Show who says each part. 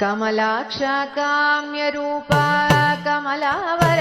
Speaker 1: Kamalaksha കാമ്യരൂപ കമലാവര